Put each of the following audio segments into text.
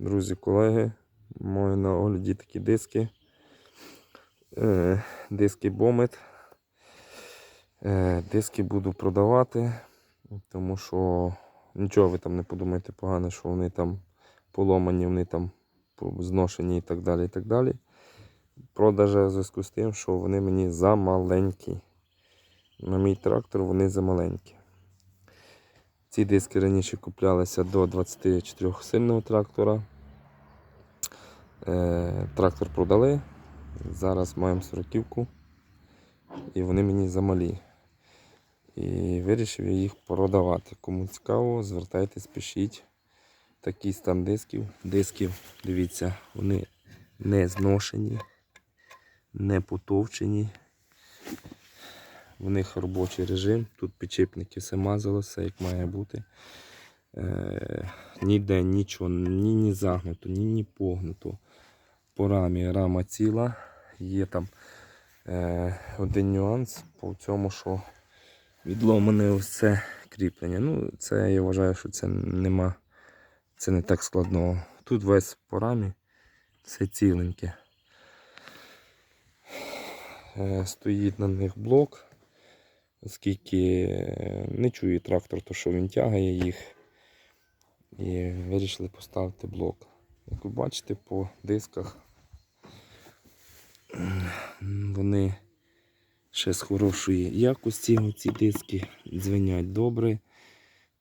Друзі, колеги, маю на огляді такі диски. Е, диски Бомет. Е, диски буду продавати, тому що нічого ви там не подумайте погано, що вони там поломані, вони там зношені і так далі. і так далі. Продажа в зв'язку з тим, що вони мені замаленькі. На мій трактор вони замаленькі. Ці диски раніше куплялися до 24 сильного трактора. Е, трактор продали. Зараз маємо сороківку. І вони мені замалі. І вирішив я їх продавати. Кому цікаво, звертайтесь, пишіть. Такий стан дисків. Дисків, дивіться, вони не зношені, не потовчені. В них робочий режим. Тут підчепники все мазало, все як має бути. Е, ніде нічого, ні, ні загнуто, ні, ні погнуто. По рамі рама ціла. Є там е, один нюанс по цьому, що відломане ось це кріплення. Ну, це я вважаю, що це нема, це не так складного. Тут весь по рамі, все ціленьке. Е, стоїть на них блок оскільки е, не чує трактор, то що він тягає їх. І вирішили поставити блок. Як ви бачите, по дисках вони ще з хорошої якості ці диски дзвенять добре.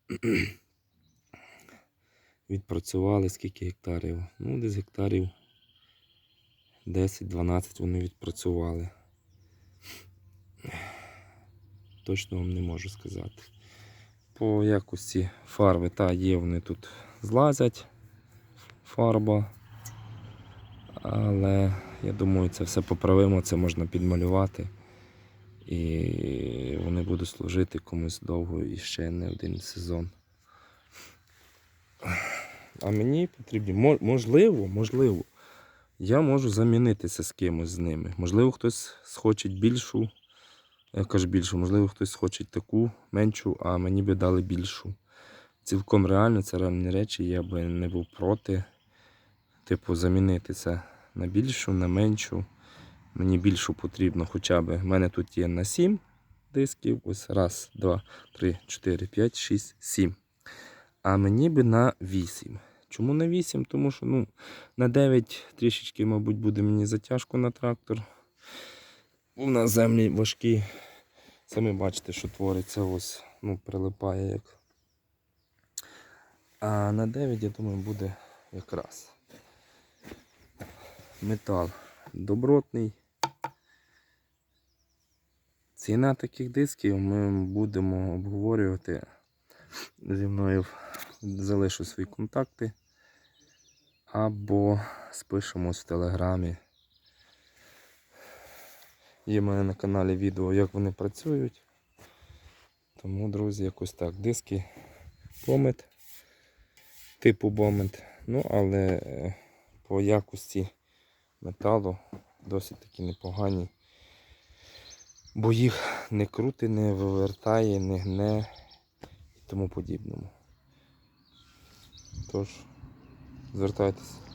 Відпрацювали скільки гектарів? Ну, десь гектарів 10-12 вони відпрацювали точно вам не можу сказати. По якості фарби, та є вони тут злазять фарба. Але я думаю, це все поправимо, це можна підмалювати. І вони будуть служити комусь довго і ще не один сезон. А мені потрібні, можливо, можливо, я можу замінитися з кимось з ними. Можливо, хтось схоче більшу я кажу більшу, можливо, хтось хоче таку меншу, а мені би дали більшу. Цілком реально, це реальні речі, я би не був проти. Типу, замінити це на більшу, на меншу. Мені більшу потрібно хоча б. У мене тут є на 7 дисків. Ось раз, два, три, чотири, п'ять, шість, сім. А мені би на 8. Чому на 8? Тому що ну, на 9 трішечки, мабуть, буде мені затяжко на трактор. У нас землі важкі. Самі бачите, що твориться ось, ну, прилипає як. А на 9, я думаю, буде якраз. Метал добротний. Ціна таких дисків ми будемо обговорювати. Зі мною залишу свої контакти. Або спишемось в телеграмі. Є в мене на каналі відео, як вони працюють. Тому, друзі, якось так. Диски бомет, типу бомет. Ну, але е, по якості металу досить таки непогані. Бо їх не крути, не вивертає, не гне і тому подібному. Тож, звертайтеся.